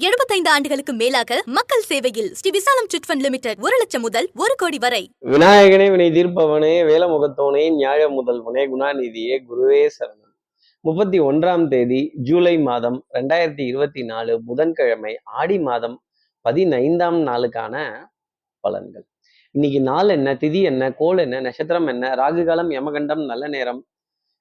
75 ஆண்டுகளுக்கு மேலாக மக்கள் சேவையில் ஸ்ரீ விசாலம் சிட்ஃபண்ட் லிமிடெட் ஒரு லட்சம் முதல் ஒரு கோடி வரை. விநாயகனே வினை தீர்ப்பவனே வேலமுகத்தோனே நியாய முதல்வனே குணாநிதியே குருவே சரணம். முப்பத்தி ஒன்றாம் தேதி ஜூலை மாதம் ரெண்டாயிரத்தி இருபத்தி நாலு புதன்கிழமை ஆடி மாதம் பதினைந்தாம் நாளுக்கான பலன்கள். இன்னைக்கு நாள் என்ன திதி என்ன கோள் என்ன நட்சத்திரம் என்ன ராகு காலம் யமகண்டம் நல்ல நேரம்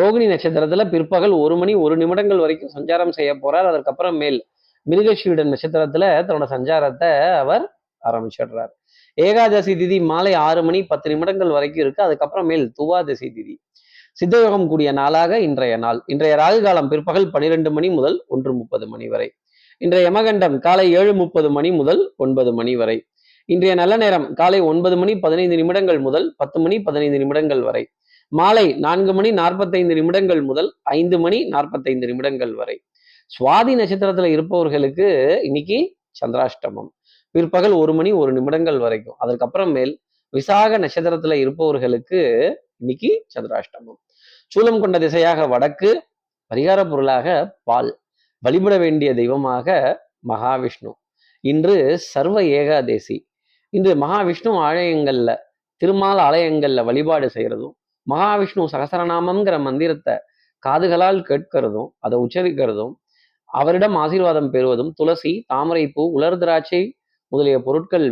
ரோகிணி நட்சத்திரத்துல பிற்பகல் ஒரு மணி ஒரு நிமிடங்கள் வரைக்கும் சஞ்சாரம் செய்ய போறார். அதற்கப்புறம் மேல் மிருகஷீடன் நட்சத்திரத்துல தன்னோட சஞ்சாரத்தை அவர் ஆரம்பிச்சிடுறார். ஏகாதசி திதி மாலை ஆறு மணி பத்து நிமிடங்கள் வரைக்கும் இருக்கு. அதுக்கப்புறம் மேல் துவாதசி திதி. சித்தயோகம் கூடிய நாளாக இன்றைய நாள். இன்றைய ராகு காலம் பிற்பகல் பனிரெண்டு மணி முதல் ஒன்று முப்பது மணி வரை. இன்றைய யமகண்டம் காலை ஏழு முப்பது மணி முதல் ஒன்பது மணி வரை. இன்றைய நல்ல நேரம் காலை ஒன்பது மணி பதினைந்து நிமிடங்கள் முதல் பத்து மணி பதினைந்து நிமிடங்கள் வரை. மாலை நான்கு மணி நாற்பத்தைந்து நிமிடங்கள் முதல் ஐந்து மணி நாற்பத்தைந்து நிமிடங்கள் வரை. சுவாதி நட்சத்திரத்துல இருப்பவர்களுக்கு இன்னைக்கு சந்திராஷ்டமம். பிற்பகல் ஒரு மணி ஒரு நிமிடங்கள் வரைக்கும். அதற்கப்புறம் மேல் விசாக நட்சத்திரத்துல இருப்பவர்களுக்கு இன்னைக்கு சந்திராஷ்டமம். சூலம் கொண்ட திசையாக வடக்கு பரிகார பொருளாக பால். வழிபட வேண்டிய தெய்வமாக மகாவிஷ்ணு. இன்று சர்வ ஏகாதேசி. இன்று மகாவிஷ்ணு ஆலயங்கள்ல திருமால் ஆலயங்கள்ல வழிபாடு செய்யறதும் மகாவிஷ்ணு சகசரநாமம்ங்கிற மந்திரத்தை காதுகளால் கேட்கிறதும் அதை உச்சரிக்கிறதும் அவரிடம் ஆசீர்வாதம் பெறுவதும் துளசி தாமரைப்பூ உலர் திராட்சை முதலிய பொருட்கள்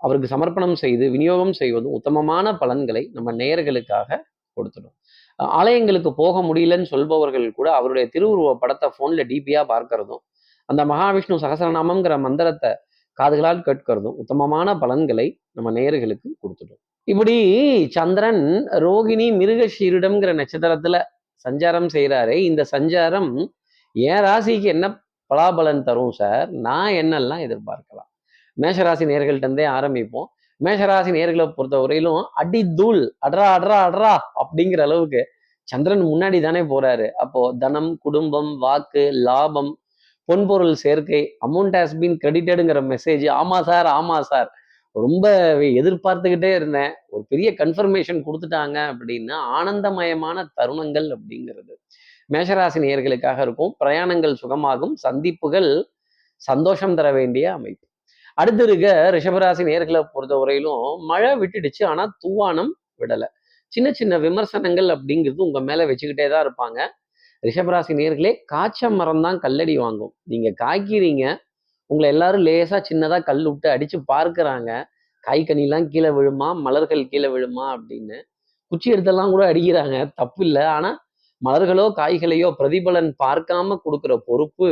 அவருக்கு சமர்ப்பணம் செய்து விநியோகம் செய்வதும் உத்தமமான பலன்களை நம்ம நேயர்களுக்காக கொடுத்துடும். ஆலயங்களுக்கு போக முடியலன்னு சொல்பவர்கள் கூட அவருடைய திருவுருவ படத்தை ஃபோனில் டிபியா பார்க்கறதும் அந்த மகாவிஷ்ணு சகசரநாமம்ங்கிற மந்திரத்தை காதுகளால் கேட்கிறதும் உத்தமமான பலன்களை நம்ம நேயர்களுக்கு கொடுத்துடும். இப்படி சந்திரன் ரோகிணி மிருகஷீரிடம்ங்கிற நட்சத்திரத்துல சஞ்சாரம் செய்கிறாரு இந்த சஞ்சாரம் என் ராசிக்கு என்ன பலாபலன் தரும் சார்? நான் என்னெல்லாம் எதிர்பார்க்கலாம்? மேஷராசி நேர்கள்ட்டே ஆரம்பிப்போம். மேஷராசி நேர்களை பொறுத்த வரையிலும் அடி தூள் அட்ரா அட்ரா அட்ரா அப்படிங்கிற அளவுக்கு சந்திரன் முன்னாடி தானே போறாரு. அப்போ தனம் குடும்பம் வாக்கு லாபம் பொன்பொருள் சேர்க்கை அமௌண்ட் ஹாஸ் பீன் கிரெடிட்டடுங்கிற மெசேஜ் ஆமா சார் ஆமா சார். ரொம்ப எதிர்பார்த்துக்கிட்டே இருந்தேன். ஒரு பெரிய கன்ஃபர்மேஷன் கொடுத்துட்டாங்க அப்படின்னா ஆனந்தமயமான தருணங்கள் அப்படிங்கிறது. மேஷராசி நேயர்களுக்காக இருக்கும். பிரயாணங்கள் சுகமாகும். சந்திப்புகள் சந்தோஷம் தர வேண்டிய அமைப்பு. அடுத்து இருக்க ரிஷபராசி நேர்களை பொறுத்த வரையிலும் மழை விட்டுடுச்சு. ஆனா தூவானம் விடலை. சின்ன சின்ன விமர்சனங்கள் அப்படிங்கிறது உங்க மேல வச்சுக்கிட்டே தான் இருப்பாங்க. ரிஷபராசி நேர்களே காய்ச்ச மரம் தான் கல்லடி வாங்கும். நீங்க காய்க்கிறீங்க உங்களை எல்லாரும் லேசா சின்னதா கல் விட்டு அடிச்சு காய் கனிலாம் கீழே விழுமா? மலர்கள் கீழே விழுமா? அப்படின்னு. குச்சி எடுத்தெல்லாம் கூட அடிக்கிறாங்க. தப்பு இல்லை. ஆனா மலர்களோ காய்களையோ பிரதிபலன் பார்க்காம கொடுக்குற பொறுப்பு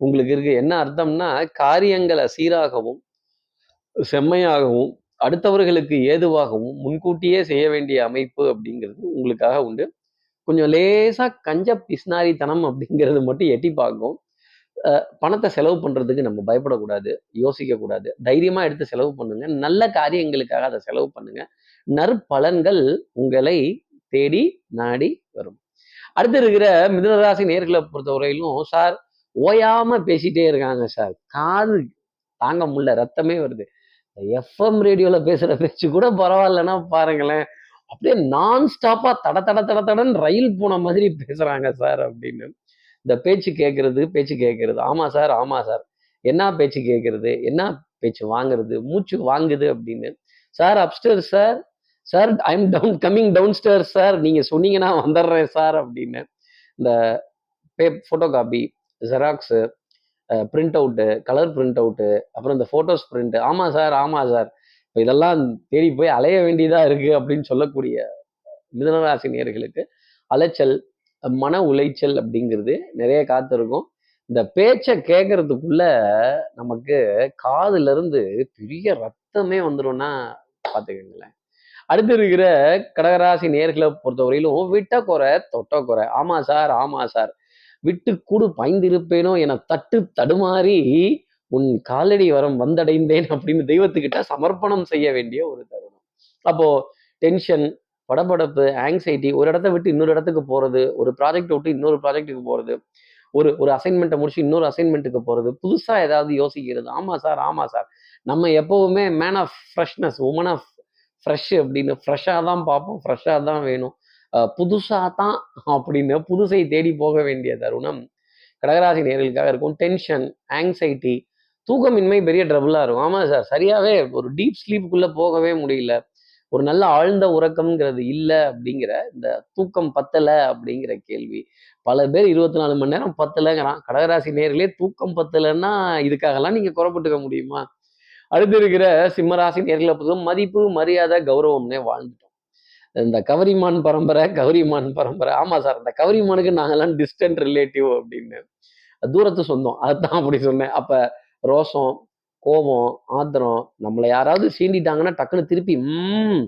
உங்களுக்கு இருக்கு. என்ன அர்த்தம்னா காரியங்களை சீராகவும் செம்மையாகவும் அடுத்தவர்களுக்கு ஏதுவாகவும் முன்கூட்டியே செய்ய வேண்டிய அமைப்பு அப்படிங்கிறது உங்களுக்காக உண்டு. கொஞ்சம் லேசா கஞ்ச பிஸ்னாரித்தனம் அப்படிங்கிறது மட்டும் எட்டி பார்க்கும். பணத்தை செலவு பண்ணுறதுக்கு நம்ம பயப்படக்கூடாது யோசிக்கக்கூடாது. தைரியமாக எடுத்து செலவு பண்ணுங்க. நல்ல காரியங்களுக்காக அதை செலவு பண்ணுங்க. நற்பலன்கள் உங்களை தேடி நாடி வரும். அடுத்து இருக்கிற மிதுனராசி நேர்களை பொறுத்தவரையிலும் சார் ஓயாம பேசிட்டே இருக்காங்க சார். காது தாங்க முடியல ரத்தமே வருது. எஃப்எம் ரேடியோவில் பேசுகிற பேச்சு கூட பரவாயில்லன்னா பாருங்களேன். அப்படியே நான் ஸ்டாப்பாக தட தட தட தடன்னு ரயில் போன மாதிரி பேசுகிறாங்க சார் அப்படின்னு. இந்த பேச்சு கேட்கறது பேச்சு கேட்கறது ஆமாம் சார் ஆமாம் சார். என்ன பேச்சு கேட்கறது என்ன பேச்சு வாங்குறது மூச்சு வாங்குது அப்படின்னு. Sir upstairs sir. Sir I'm down coming downstairs sir. நீங்கள் சொன்னீங்கன்னா வந்துடுறேன் சார் அப்படின்னு. இந்த பே photo copy xerox print out colour print out அப்புறம் இந்த ஃபோட்டோஸ் பிரிண்ட்டு ஆமாம் சார் ஆமாம் சார். இப்போ இதெல்லாம் தேடி போய் அலைய வேண்டியதாக இருக்குது அப்படின்னு சொல்லக்கூடிய மிதனராசி நேர்களுக்கு அலைச்சல் மன உளைச்சல் அப்படிங்கிறது நிறைய காத்திருக்கும். இந்த பேச்சை கேட்கறதுக்குள்ள நமக்கு காதுல இருந்து பெரிய ரத்தமே வந்துடும்னா பார்த்துக்கங்களேன். அடுத்து இருக்கிற கடகராசி நேர்களை பொறுத்தவரையிலும் விட்ட குறை தொட்ட குறை. ஆமா சார் ஆமா சார். விட்டு கூடு பாய்ந்திருப்பேனோ என தட்டு தடுமாறி உன் காலடி வரம் வந்தடைந்தேன் அப்படின்னு தெய்வத்துக்கிட்ட சமர்ப்பணம் செய்ய வேண்டிய ஒரு தருணம். அப்போ டென்ஷன் படபடப்பு ஆங்ஸைட்டி ஒரு இடத்த விட்டு இன்னொரு இடத்துக்கு போகிறது ஒரு ப்ராஜெக்ட் விட்டு இன்னொரு ப்ராஜெக்ட்டுக்கு போகிறது ஒரு ஒரு அசைன்மெண்ட்டை முடிச்சு இன்னொரு அசைன்மெண்ட்டுக்கு போகிறது புதுசாக ஏதாவது யோசிக்கிறது. ஆமா சார் ஆமா சார். நம்ம எப்போவுமே man of freshness woman of fresh அப்படின்னு ஃப்ரெஷ்ஷாக தான் பார்ப்போம் ஃப்ரெஷ்ஷாக தான் வேணும். புதுசாக தான் அப்படின்னு புதுசை தேடி போக வேண்டிய தருணம் கடகராசி நேர்களுக்காக இருக்கும். டென்ஷன் ஆங்ஸைட்டி தூக்கமின்மை பெரிய ட்ரபுளாக இருக்கும். ஆமாம் சார் சரியாகவே ஒரு டீப் ஸ்லீப்புக்குள்ளே போகவே முடியல. ஒரு நல்ல ஆழ்ந்த உறக்கம்ங்கிறது இல்லை அப்படிங்கிற இந்த தூக்கம் பத்தலை அப்படிங்கிற கேள்வி. பல பேர் இருபத்தி நாலு மணி நேரம் பத்தலைங்கிறான். கடகராசி நேரிலே தூக்கம் பத்தலைன்னா இதுக்காகலாம் நீங்கள் குறப்பட்டுக்க முடியுமா? அடுத்து இருக்கிற சிம்மராசி நேர்களை பொதுவாக மதிப்பு மரியாதை கௌரவம்னே வாழ்ந்துட்டோம். இந்த கவரிமான் பரம்பரை கௌரிமான் பரம்பரை. ஆமா சார் இந்த கவரிமானுக்கு நாங்கெல்லாம் டிஸ்டன்ட் ரிலேட்டிவ் அப்படின்னு. தூரத்து சொந்தம். அதுதான் அப்படி சொன்னேன். அப்போ ரோசம் கோபம் ஆத்திரம் நம்மளை யாராவது சீண்டிட்டாங்கன்னா டக்குன்னு திருப்பி ம்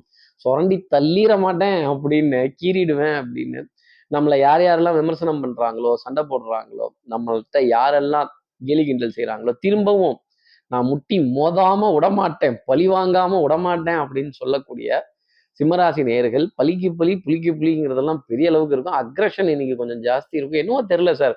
சுரண்டி தள்ளிட மாட்டேன் அப்படின்னு கீறிடுவேன் அப்படின்னு. நம்மளை யார் யாரெல்லாம் விமர்சனம் பண்றாங்களோ சண்டை போடுறாங்களோ நம்மள்கிட்ட யாரெல்லாம் கேலி கிண்டல் செய்கிறாங்களோ திரும்பவும் நான் முட்டி மோதாம விடமாட்டேன் பழி வாங்காம விடமாட்டேன் அப்படின்னு சொல்லக்கூடிய சிம்மராசி நேர்கள் பலிக்கு பலி புளிக்கு புளிங்கிறதெல்லாம் பெரிய அளவுக்கு இருக்கும். அக்ரஷன் இன்னைக்கு கொஞ்சம் ஜாஸ்தி இருக்கும். என்னவோ தெரில சார்.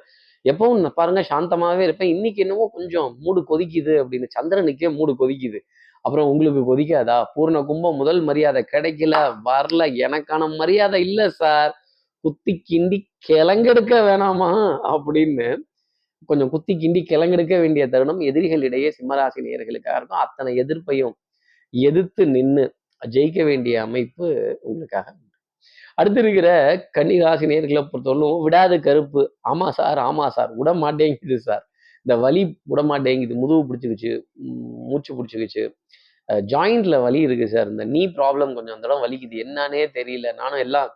எப்பவும் நான் பாருங்க சாந்தமாவே இருப்பேன். இன்னைக்கு என்னவோ கொஞ்சம் மூடு கொதிக்குது அப்படின்னு. சந்திரனுக்கே மூடு கொதிக்குது. அப்புறம் உங்களுக்கு கொதிக்காதா? பூர்ண கும்பம் முதல் மரியாதை கிடைக்கல வரல. எனக்கான மரியாதை இல்ல சார். குத்தி கிண்டி கிளங்கெடுக்க வேணாமா? அப்படின்னு கொஞ்சம் குத்தி கிண்டி கிளங்கெடுக்க வேண்டிய தருணம் எதிரிகளிடையே சிம்மராசி நேர்களுக்காக இருக்கும். அத்தனை எதிர்ப்பையும் எதிர்த்து நின்று ஜெயிக்க வேண்டிய அமைப்பு உங்களுக்காக அடுத்து இருக்கிற கன்னிராசி நேர்களை பொறுத்தவரைக்கும் விடாத கருப்பு. ஆமா சார் ஆமா சார். விட மாட்டேங்குது சார். இந்த வலி விட மாட்டேங்குது. முதுகு பிடிச்சிக்கிச்சு மூச்சு பிடிச்சிக்கிச்சு. ஜாயிண்ட்ல வலி இருக்கு சார். இந்த நீ ப்ராப்ளம் கொஞ்சம் அந்த இடம் வலிக்குது. என்னன்னே தெரியல. நானும் எல்லாம்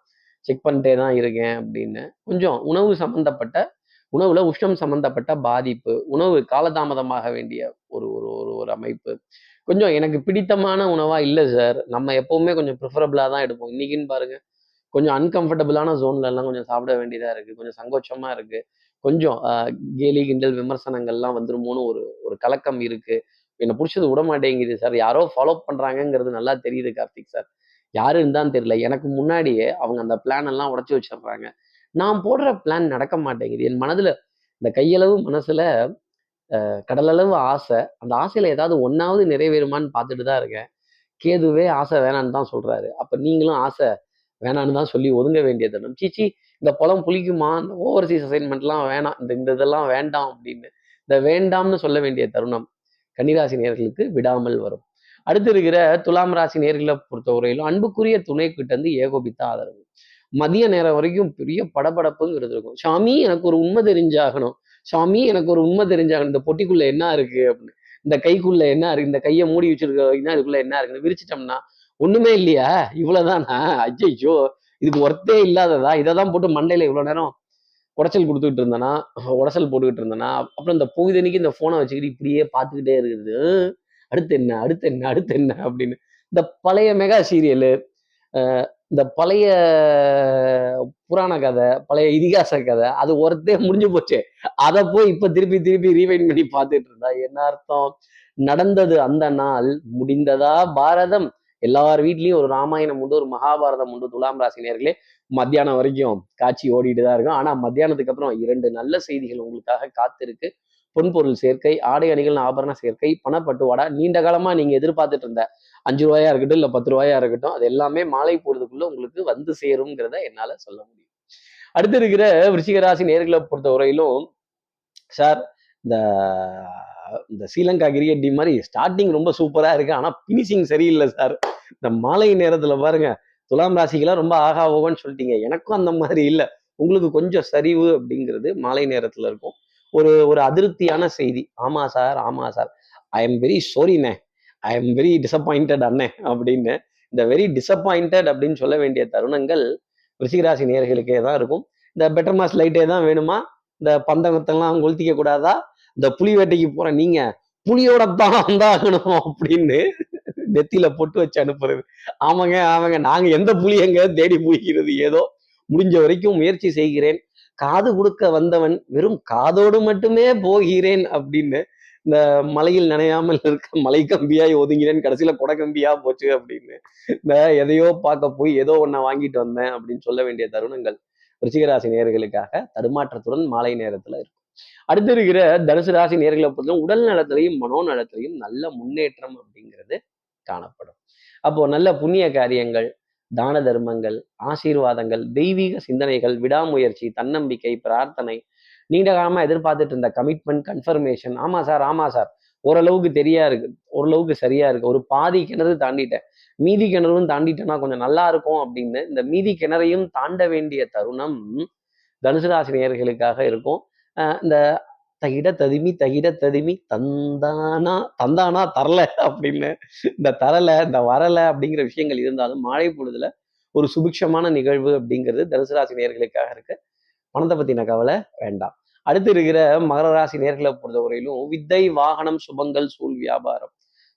செக் பண்ணிட்டே தான் இருக்கேன் அப்படின்னு. கொஞ்சம் உணவு சம்பந்தப்பட்ட உணவுல உஷ்ணம் சம்பந்தப்பட்ட பாதிப்பு உணவு காலதாமதமாக வேண்டிய ஒரு ஒரு ஒரு ஒரு அமைப்பு. கொஞ்சம் எனக்கு பிடித்தமான உணவா இல்லை சார். நம்ம எப்பவுமே கொஞ்சம் ப்ரிஃபரபிளா தான் எடுப்போம். இன்னைக்குன்னு பாருங்க. கொஞ்சம் அன்கம்ஃபர்டபுளான ஜோன்ல எல்லாம் கொஞ்சம் சாப்பிட வேண்டியதா இருக்கு. கொஞ்சம் சங்கோச்சமா இருக்கு. கொஞ்சம் கேலி கிண்டல் விமர்சனங்கள்லாம் வந்துருமோன்னு ஒரு ஒரு கலக்கம் இருக்கு. என்னை பிடிச்சது விட மாட்டேங்குது சார். யாரோ ஃபாலோ பண்ணுறாங்கங்கிறது நல்லா தெரியுது கார்த்திக் சார். யாருன்னு தான் தெரியல. எனக்கு முன்னாடியே அவங்க அந்த பிளான் எல்லாம் உடச்சி வச்சிடுறாங்க. நான் போடுற பிளான் நடக்க மாட்டேங்குது. என் மனதுல இந்த கையளவு மனசுல கடலளவு ஆசை. அந்த ஆசையில ஏதாவது ஒன்னாவது நிறைவேறுமான்னு பார்த்துட்டு தான் இருக்கேன். கேதுவே ஆசை வேணான்னு தான் சொல்றாரு. அப்ப நீங்களும் ஆசை வேணான்னு தான் சொல்லி ஒதுங்க வேண்டிய தருணம் சீச்சி இந்த பழம் புளிக்குமா? இந்த ஓவர்சீஸ் அசைன்மெண்ட்லாம் வேணாம். இந்த இந்த இதெல்லாம் வேண்டாம் அப்படின்னு. இந்த வேண்டாம்னு சொல்ல வேண்டிய தருணம் கன்னிராசி நேர்களுக்கு விடாமல் வரும். அடுத்து இருக்கிற துலாம் ராசி நேர்களை பொறுத்தவரையிலும் அன்புக்குரிய துணை கிட்ட இருந்து ஏகோபித்த ஆதரவு. மதிய நேரம் வரைக்கும் பெரிய படபடப்புங்கிறது இருக்கும் சாமி எனக்கு ஒரு உண்மை தெரிஞ்சாகணும். சாமி எனக்கு ஒரு உண்மை தெரிஞ்சாகணும். இந்த பொட்டிக்குள்ள என்ன இருக்கு அப்படின்னு. இந்த கைக்குள்ள என்ன இருக்கு? இந்த கையை மூடி வச்சிருக்க வரைக்கும் இதுக்குள்ள என்ன இருக்குன்னு விரிச்சிட்டோம்னா ஒண்ணுமே இல்லையா? இவ்வளவுதானா? ஐயோ இதுக்கு ஒர்த்தே இல்லாததா? இதை தான் போட்டு மண்டையில இவ்வளவு நேரம் உடச்சல் கொடுத்துக்கிட்டு இருந்தேனா? உடச்சல் போட்டுக்கிட்டு இருந்தேனா? அப்புறம் இந்த பொழுதனைக்கு இந்த போனை வச்சுக்கிட்டு இப்படியே பார்த்துக்கிட்டே இருக்குது. அடுத்து என்ன? அடுத்து என்ன? அடுத்து என்ன? அப்படின்னு. இந்த பழைய மெகா சீரியலு இந்த பழைய புராண கதை பழைய இதிகாச கதை அது ஒருத்தே முடிஞ்சு போச்சு. அதை போய் இப்ப திருப்பி திருப்பி ரீவைண்ட் பண்ணி பார்த்துட்டு இருந்தா என்ன அர்த்தம்? நடந்தது அந்த நாள் முடிந்ததா பாரதம்? எல்லார் வீட்லயும் ஒரு ராமாயணம் உண்டு ஒரு மகாபாரதம் உண்டு துலாம் ராசி நேர்களே மத்தியானம் வரைக்கும் காட்சி ஓடிட்டு தான் இருக்கும். ஆனா மத்தியானத்துக்கு அப்புறம் இரண்டு நல்ல செய்திகள் உங்களுக்காக காத்திருக்கு. பொன்பொருள் சேர்க்கை ஆடை அணிகள் ஆபரண சேர்க்கை பணப்பட்டுவாடா நீண்ட காலமா நீங்க எதிர்பார்த்துட்டு இருந்த அஞ்சு ரூபாயா இருக்கட்டும் இல்ல பத்து ரூபாயா இருக்கட்டும் அது எல்லாமே மாலை போடுறதுக்குள்ள உங்களுக்கு வந்து சேருங்கிறத என்னால சொல்ல முடியும். அடுத்து இருக்கிற விருச்சிகராசி நேர்களை பொறுத்த வரையிலும் சார் இந்த இந்த ஸ்ரீலங்கா கிரிக்கெட் டீம் மாதிரி ஸ்டார்டிங் ரொம்ப சூப்பராக இருக்கு. ஆனால் ஃபினிஷிங் சரியில்லை சார் இந்த மாலை நேரத்தில் பாருங்க துலாம் ராசிக்கெல்லாம் ரொம்ப ஆகா ஓகோன்னு சொல்லிட்டீங்க. எனக்கும் அந்த மாதிரி இல்லை. உங்களுக்கு கொஞ்சம் சரிவு அப்படிங்கிறது மாலை நேரத்தில் இருக்கும். ஒரு ஒரு அதிருப்தியான செய்தி. ஆமா சார் ஆமா சார் ஐ எம் வெரி சாரிண்ணே ஐ எம் வெரி டிசப்பாயிண்டட் அண்ணே அப்படின்னு. இந்த வெரி டிசப்பாயிண்டட் அப்படின்னு சொல்ல வேண்டிய தருணங்கள் ரிஷிகராசி நேர்களுக்கே தான் இருக்கும். இந்த பெட்டர் மாஸ் லைட்டே தான் வேணுமா? இந்த பந்தங்கத்தெல்லாம் கொளுத்திக்க கூடாதா? இந்த புலி வேட்டைக்கு போற நீங்க புலியோட தான் வந்தாகணும் அப்படின்னு நெத்தியில பொட்டு வச்சு அனுப்புறது. ஆமாங்க ஆமாங்க. நாங்க எந்த புலியங்க தேடி முடிக்கிறது ஏதோ முடிஞ்ச வரைக்கும் முயற்சி செய்கிறேன். காது கொடுக்க வந்தவன் வெறும் காதோடு மட்டுமே போகிறேன் அப்படின்னு இந்த மலையில் நனையாமல் இருக்க மலை கம்பியாய் ஒதுங்கிறேன். கடைசியில கொடை கம்பியா போச்சு அப்படின்னு. இந்த எதையோ பார்க்க போய் ஏதோ ஒன்ன வாங்கிட்டு வந்தேன் அப்படின்னு சொல்ல வேண்டிய தருணங்கள் ரிச்சிகராசி நேர்களுக்காக தடுமாற்றத்துடன் மாலை நேரத்துல இருக்கும் அடுத்து இருக்கிற தனுசு ராசி நேர்களை பொறுத்தவரை உடல் நலத்திலையும் மனோநலத்திலையும் நல்ல முன்னேற்றம் அப்படிங்கிறது காணப்படும். அப்போ நல்ல புண்ணிய காரியங்கள் தான தர்மங்கள் ஆசீர்வாதங்கள் தெய்வீக சிந்தனைகள் விடாமுயற்சி தன்னம்பிக்கை பிரார்த்தனை நீண்ட காலமா எதிர்பார்த்துட்டு இருந்த கமிட்மெண்ட் கன்ஃபர்மேஷன் ஆமா சார் ஆமா சார். ஓரளவுக்கு தெரியா இருக்கு ஓரளவுக்கு சரியா இருக்கு. ஒரு பாதி கிணறு தாண்டிட்டேன். மீதி கிணறும் தாண்டிட்டேன்னா கொஞ்சம் நல்லா இருக்கும் அப்படின்னு இந்த மீதி கிணறையும் தாண்ட வேண்டிய தருணம் தனுசு ராசி நேர்களுக்காக இருக்கும். இந்த தகிட ததுமி தகிட ததுமி தந்தானா தந்தானா தரல அப்படின்னு. இந்த தரல இந்த வரல அப்படிங்கிற விஷயங்கள் இருந்தாலும் மாலை பொழுதுல ஒரு சுபிக்ஷமான நிகழ்வு அப்படிங்கிறது தனுசு ராசி நேர்களுக்காக இருக்கு. பணத்தை பத்தின கவலை வேண்டாம். அடுத்து இருக்கிற மகர ராசி நேர்களை பொறுத்தவரையிலும் வித்தை வாகனம் சுபங்கள் சூழ் வியாபாரம்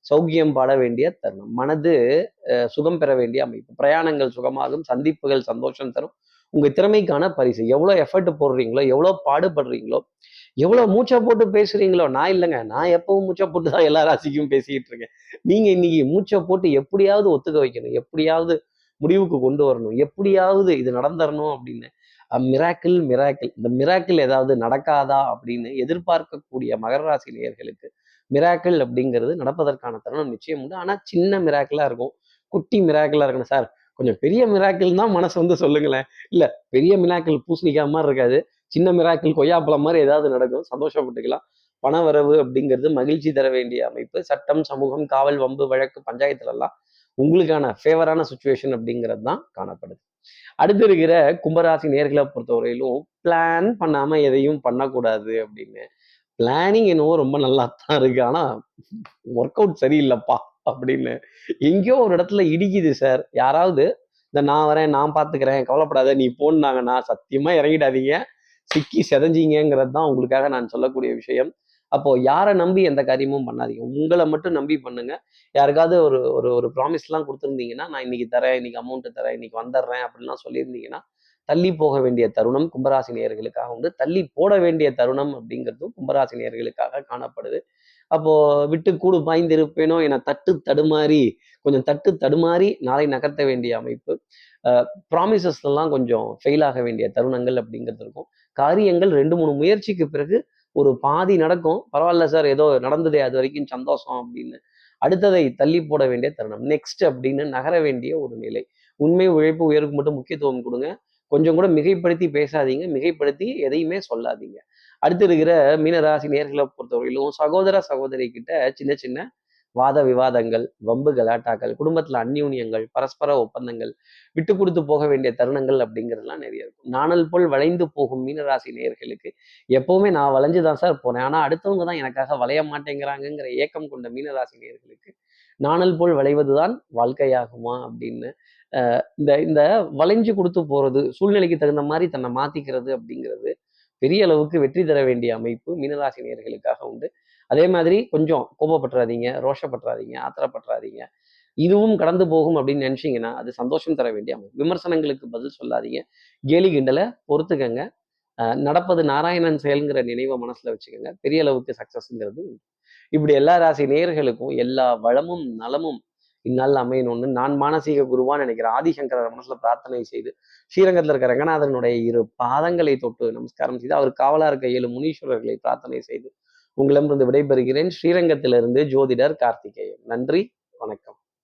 சௌக்கியம் பாட வேண்டிய தருணம். மனது சுகம் பெற வேண்டிய அமைப்பு. பிரயாணங்கள் சுகமாகும் சந்திப்புகள் சந்தோஷம் தரும். உங்கள் திறமைக்கான பரிசு. எவ்வளோ எஃபர்ட் போடுறீங்களோ எவ்வளோ பாடுபடுறீங்களோ எவ்வளோ மூச்சை போட்டு பேசுறீங்களோ நான் இல்லைங்க. நான் எப்பவும் மூச்சை போட்டு தான் எல்லா ராசிக்கும் பேசிக்கிட்டு இருக்கேன். நீங்கள் இன்னைக்கு மூச்சை போட்டு எப்படியாவது ஒத்துக்க வைக்கணும். எப்படியாவது முடிவுக்கு கொண்டு வரணும். எப்படியாவது இது நடந்துடணும் அப்படின்னு. மிராக்கிள் மிராக்கிள் இந்த மிராக்கிள் ஏதாவது நடக்காதா அப்படின்னு எதிர்பார்க்கக்கூடிய மகர ராசி நேயர்களுக்கு மிராக்கிள் அப்படிங்கிறது நடப்பதற்கான தருணம் நிச்சயம் உண்டு. ஆனால் சின்ன மிராக்கிளாக இருக்கும். குட்டி மிராக்கிளாக இருக்கணும். சார் கொஞ்சம் பெரிய மிராக்கிள் தான் மனசு வந்து சொல்லுங்களேன். இல்ல பெரிய மிராக்கிள் பூசணிக்காய் மாதிரி இருக்காது. சின்ன மிராக்கிள் கொய்யாப்பழம் மாதிரி ஏதாவது நடக்கும். சந்தோஷப்பட்டுக்கலாம். பண வரவு அப்படிங்கிறது மகிழ்ச்சி தர வேண்டிய அமைப்பு. சட்டம் சமூகம் காவல் வம்பு வழக்கு பஞ்சாயத்துல எல்லாம் உங்களுக்கான ஃபேவரான சுச்சுவேஷன் அப்படிங்கிறது தான் காணப்படுது. அடுத்து இருக்கிற கும்பராசி நேர்களை பொறுத்தவரையிலும் பிளான் பண்ணாம எதையும் பண்ணக்கூடாது அப்படின்னு. பிளானிங் என்னவோ ரொம்ப நல்லா தான் இருக்கு. ஆனா ஒர்க் அவுட் சரியில்லைப்பா. அப்படின்னு எங்கேயோ ஒரு இடத்துல இடிக்குது சார் யாராவது இந்த நான் வரேன் நான் பார்த்துக்கிறேன் கவலைப்படாத நீ போனாங்கன்னா சத்தியமாக இறங்கிடாதீங்க. சிக்கி செதஞ்சிங்கிறது தான் உங்களுக்காக நான் சொல்லக்கூடிய விஷயம். அப்போ யாரை நம்பி எந்த காரியமும் பண்ணாதீங்க. உங்களை மட்டும் நம்பி பண்ணுங்க. யாருக்காவது ஒரு ஒரு ஒரு ப்ராமிஸ்லாம் கொடுத்துருந்தீங்கன்னா நான் இன்னைக்கு தரேன் இன்னைக்கு அமௌண்ட்டு தரேன் இன்னைக்கு வந்துடுறேன் அப்படின்லாம் சொல்லியிருந்தீங்கன்னா தள்ளி போக வேண்டிய தருணம் கும்பராசி நேயர்களுக்காக உண்டு. தள்ளி போட வேண்டிய தருணம் அப்படிங்கிறதும் கும்பராசினியர்களுக்காக காணப்படுது. அப்போ விட்டு கூடு பாய்ந்திருப்பேனோ என தட்டு தடுமாறி கொஞ்சம் தட்டு தடுமாறி நாளை நகர்த்த வேண்டிய அமைப்பு. ப்ராமிசஸ்லாம் கொஞ்சம் ஃபெயில் ஆக வேண்டிய தருணங்கள் அப்படிங்கிறது இருக்கும். காரியங்கள் ரெண்டு மூணு முயற்சிக்கு பிறகு ஒரு பாதி நடக்கும். பரவாயில்ல சார் ஏதோ நடந்ததே அது வரைக்கும் சந்தோஷம் அப்படின்னு. அடுத்ததை தள்ளி போட வேண்டிய தருணம். நெக்ஸ்ட் அப்படின்னு நகர வேண்டிய ஒரு நிலை. உண்மை உழைப்பு உயர்வுக்கு மட்டும் முக்கியத்துவம் கொடுங்க. கொஞ்சம் கூட மிகைப்படுத்தி பேசாதீங்க. மிகைப்படுத்தி எதையுமே சொல்லாதீங்க. அடுத்து இருக்கிற மீனராசி நேர்களை பொறுத்தவரையிலும் சகோதர சகோதரி கிட்ட சின்ன சின்ன வாத விவாதங்கள் வம்பு கலாட்டாக்கள் குடும்பத்துல அந்யூன்யங்கள் பரஸ்பர ஒப்பந்தங்கள் விட்டு கொடுத்து போக வேண்டிய தருணங்கள் அப்படிங்கிறதுலாம் நிறைய இருக்கும். நாணல் போல் வளைந்து போகும் மீனராசி நேயர்களுக்கு எப்பவுமே நான் வளைஞ்சு தான் சார் போனேன் ஆனா அடுத்தவங்க தான் எனக்காக வளைய மாட்டேங்கிறாங்கங்கிற ஏக்கம் கொண்ட மீனராசி நேயர்களுக்கு நாணல் போல் வளைவதுதான் வாழ்க்கையாகுமா அப்படின்னு இந்த இந்த வளைஞ்சு கொடுத்து போறது சூழ்நிலைக்கு தகுந்த மாதிரி தன்னை மாத்திக்கிறது அப்படிங்கிறது பெரிய அளவுக்கு வெற்றி தர வேண்டிய அமைப்பு மீனராசி நேயர்களுக்காக உண்டு. அதே மாதிரி கொஞ்சம் கோபப்பட்டுறாதீங்க ரோஷப்பட்டுறாதீங்க ஆத்திரப்பட்டுறாதீங்க. இதுவும் கடந்து போகும் அப்படின்னு நினைச்சீங்கன்னா அது சந்தோஷம் தர வேண்டிய அமைப்பு. விமர்சனங்களுக்கு பதில் சொல்லாதீங்க. கேலி கிண்டலை பொறுத்துக்கங்க. நடப்பது நாராயணன் செயல்ங்கிற நினைவை மனசுல வச்சுக்கோங்க. பெரிய அளவுக்கு சக்ஸஸ்ங்கிறது உண்டு. இப்படி எல்லா ராசி நேயர்களுக்கும் எல்லா வளமும் நலமும் இந்நாள் அமையணும்னு நான் மானசீக குருவான்னு நினைக்கிறேன் ஆதிசங்கர மனசுல பிரார்த்தனை செய்து ஸ்ரீரங்கத்தில் இருக்க ரங்கநாதனுடைய இரு பாதங்களை தொட்டு நமஸ்காரம் செய்து அவர் காவலா இருக்க ஏழு முனீஸ்வரர்களை பிரார்த்தனை செய்து உங்களிடமிருந்து விடைபெறுகிறேன். ஸ்ரீரங்கத்திலிருந்து ஜோதிடர் கார்த்திகேயன். நன்றி வணக்கம்.